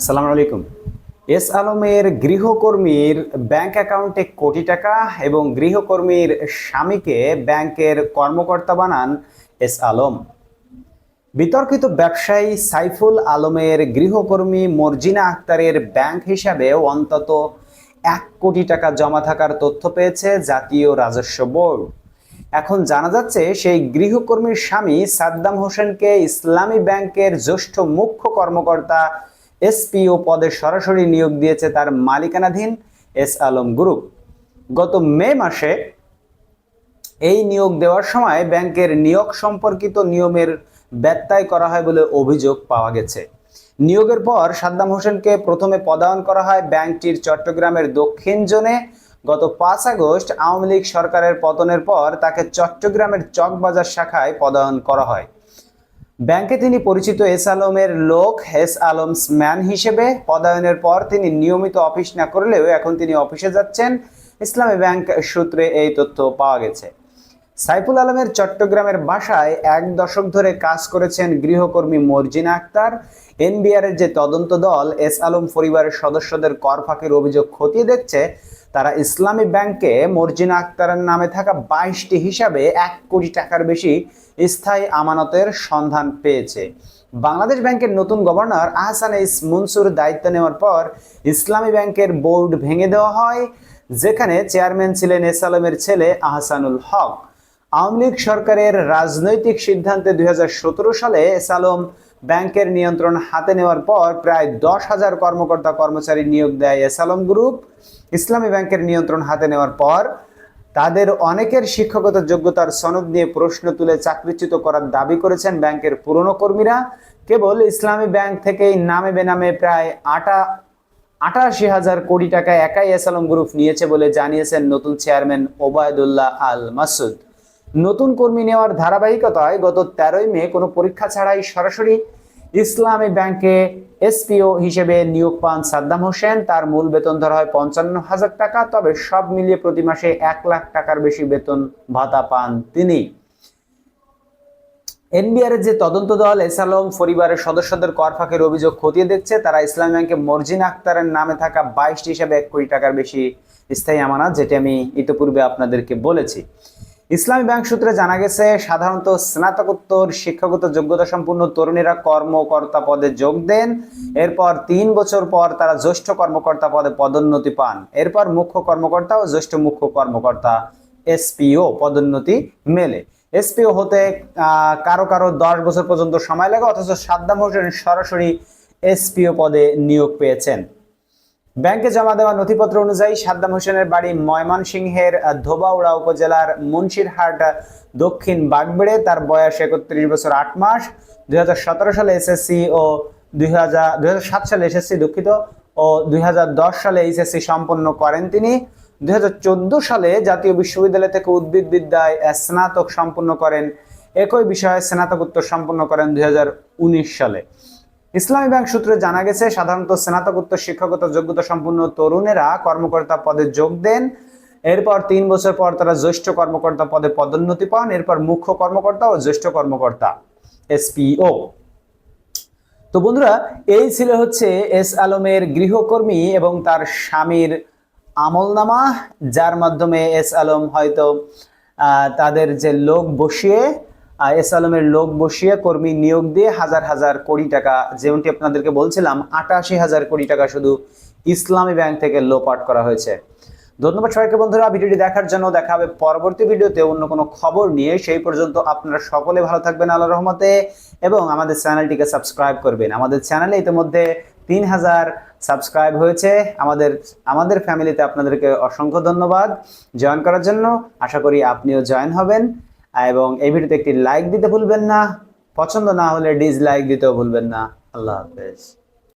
আসসালামু আলাইকুম। এস আলমের গৃহকর্মীর ব্যাংক অ্যাকাউন্টে কোটি টাকা এবং গৃহকর্মীর স্বামীকে ব্যাংকের কর্মকর্তা বানান এস আলম বিতর্কিত ব্যবসায়ী সাইফুল আলমের গৃহকর্মী মর্জিনা আক্তারের ব্যাংক হিসাবে অন্তত এক কোটি টাকা জমা থাকার তথ্য পেয়েছে জাতীয় রাজস্ব বোর্ড। এখন জানা যাচ্ছে সেই গৃহকর্মীর স্বামী সাদ্দাম হোসেনকে ইসলামী ব্যাংকের জ্যেষ্ঠ মুখ্য কর্মকর্তা এসপিও পদে সরাসরি নিয়োগ দিয়েছে তার মালিকানাধীন এস আলম গ্রুপ। গত মে মাসে এই নিয়োগ দেওয়ার সময় ব্যাংকের নিয়োগ সম্পর্কিত নিয়মের ব্যত্যয় করা হয় বলে অভিযোগ পাওয়া গেছে। নিয়োগের পর সাদ্দাম হোসেনকে প্রথমে পদায়ন করা হয় ব্যাংকটির চট্টগ্রামের দক্ষিণ জোনে। গত পাঁচ আগস্ট আওয়ামী লীগ সরকারের পতনের পর তাকে চট্টগ্রামের চকবাজার শাখায় পদায়ন করা হয়। ব্যাংকে তিনি পরিচিত এস আলমের লোক, এস আলমস ম্যান হিসেবে পদায়নের পর তিনি নিয়মিত অফিস না করলেও এখন তিনি অফিসে যাচ্ছেন। ইসলামী ব্যাংক সূত্রে এই তথ্য পাওয়া গেছে। সাইফুল আলমের চট্টগ্রামের বাসায় এক দশক ধরে কাজ করেছেন গৃহকর্মী মর্জিনা আক্তার। এনবিআর এর যে তদন্ত দল, এস আলম পরিবারের সদস্যদের কর ফাঁকির অভিযোগ খতিয়ে দেখছে, তারা ইসলামী ব্যাংকে মর্জিনা আক্তারের নামে থাকা বাইশটি হিসাবে এক কোটি টাকার বেশি স্থায়ী আমানতের সন্ধান পেয়েছে। বাংলাদেশ ব্যাংকের নতুন গভর্নর আহসান ইস মনসুর দায়িত্ব নেওয়ার পর ইসলামী ব্যাংকের বোর্ড ভেঙে দেওয়া হয়, যেখানে চেয়ারম্যান ছিলেন এস আলমের ছেলে আহসানুল হক। আওয়ামী লীগ সরকারের রাজনৈতিক সিদ্ধান্তে দুই হাজার সতেরো সালে এস আলম ব্যাংকের নিয়ন্ত্রণ হাতে নেওয়ার পর প্রায় দশ হাজার কর্মকর্তা কর্মচারী নিয়োগ দেয় এসালম গ্রুপ। ইসলামী ব্যাংকের নিয়ন্ত্রণ হাতে নেওয়ার পর তাদের অনেকের শিক্ষাগত যোগ্যতার সনদ নিয়ে প্রশ্ন তুলে চাকরিচ্যুত করার দাবি করেছেন ব্যাংকের পুরনো কর্মীরা। কেবল ইসলামী ব্যাংক থেকেই নামে বেনামে প্রায় আটা, আটাশি হাজার কোটি টাকা একাই এসালম গ্রুপ নিয়েছে বলে জানিয়েছেন নতুন চেয়ারম্যান ওবায়দুল্লাহ আল মাসুদ নতুন কর্মী নেওয়ার ধারাবাহিকতায় গত তেরোই মে কোনো পরীক্ষা ছাড়াই সরাসরি ইসলামী ব্যাংকে এসপিও হিসেবে নিয়োগ পান সাদ্দাম হোসেন। তার মূল বেতন ধরা হয় পঞ্চান্ন হাজার টাকা, তবে সব মিলিয়ে প্রতি মাসে এক লাখ টাকার বেশি বেতন ভাতা পান তিনি। এনবিআর যে তদন্ত দল এস আলম পরিবারের সদস্যদের কর ফাঁকের অভিযোগ খতিয়ে দেখছে। তারা ইসলামী ব্যাংকে মর্জিন আক্তারের নামে থাকা বাইশটি হিসাবে এক কোটি টাকার বেশি স্থায়ী আমানত, যেটি আমি ইতিপূর্বে আপনাদেরকে বলেছি। ইসলামী ব্যাংক সূত্রে জানা গেছে, সাধারণত স্নাতকোত্তর শিক্ষাগত যোগ্যতা সম্পন্ন তরুণীরা কর্মকর্তা পদে যোগ দেন। এরপর তিন বছর পর তারা জ্যেষ্ঠ কর্মকর্তা পদে পদোন্নতি পান। এরপর মুখ্য কর্মকর্তা ও জ্যেষ্ঠ মুখ্য কর্মকর্তা এসপিও পদোন্নতি মেলে। এসপিও হতে কারও কারও দশ বছর পর্যন্ত সময় লাগে, অথচ সাদ্দাম হোসেন সরাসরি এসপিও পদে নিয়োগ পেয়েছেন। ব্যাংকে জমা দেওয়া নথিপত্র অনুযায়ী সাদ্দাম হোসেনের বাড়ি ময়মনসিংহের ধোবাউড়া উপজেলার মুন্সিরহাট, দক্ষিণ বাগবেড়ে। তার বয়স একত্রিশ বছর আট মাস। দুই সালে এসএসসি ও দুই সালে এসএসসি দুঃখিত ও দুই সালে এইচএসসি সম্পন্ন করেন তিনি। দুই হাজার চোদ্দ সালে জাতীয় বিশ্ববিদ্যালয় থেকে উদ্ভিদ বিদ্যায় স্নাতক সম্পন্ন করেন। একই বিষয়ে স্নাতকোত্তর সম্পন্ন করেন দুই হাজার উনিশ সালে। ইসলামী ব্যাংক সূত্রে জানা গেছে, সাধারণত স্নাতকোত্তর শিক্ষাগত যোগ্যতা সম্পন্ন তরুণেরা কর্মকর্তা পদে যোগ দেন। এরপর তিন বছর পর তারা জ্যেষ্ঠ কর্মকর্তা পদে পদোন্নতি পান। এরপর মুখ্য কর্মকর্তা ও জ্যেষ্ঠ কর্মকর্তা, এসপিও। তো বন্ধুরা, এই ছিল হচ্ছে এস আলমের গৃহকর্মী এবং তার স্বামীর আমলনামা, যার মাধ্যমে এস আলম হয়তো তাদের যে লোক বসিয়ে এস আলমের লোক বসিয়ে কর্মী নিয়োগ দিয়ে হাজার হাজার কোটি টাকা, যেমনটি আপনাদেরকে বলছিলাম, আটাশি হাজার কোটি টাকা শুধু ইসলামী ব্যাংক থেকে লোপাট করা হয়েছে। ধন্যবাদ সবাইকে বন্ধুরা, ভিডিওটি দেখার জন্য দেখা হবে পরবর্তী ভিডিওতে অন্য কোনো খবর নিয়ে। সেই পর্যন্ত আপনারা সকলে ভালো থাকবেন আল্লাহ রহমতে, এবং আমাদের চ্যানেলটিকে সাবস্ক্রাইব করবেন। আমাদের চ্যানেলে ইতিমধ্যে তিন হাজার সাবস্ক্রাইব হয়েছে। আমাদের আমাদের ফ্যামিলিতে আপনাদেরকে অসংখ্য ধন্যবাদ জয়েন করার জন্য। আশা করি আপনিও জয়েন হবেন। এবং এই ভিডিওতে একটি লাইক দিতে ভুলবেন না। পছন্দ না হলে ডিসলাইক দিতেও ভুলবেন না। আল্লাহ হাফেজ।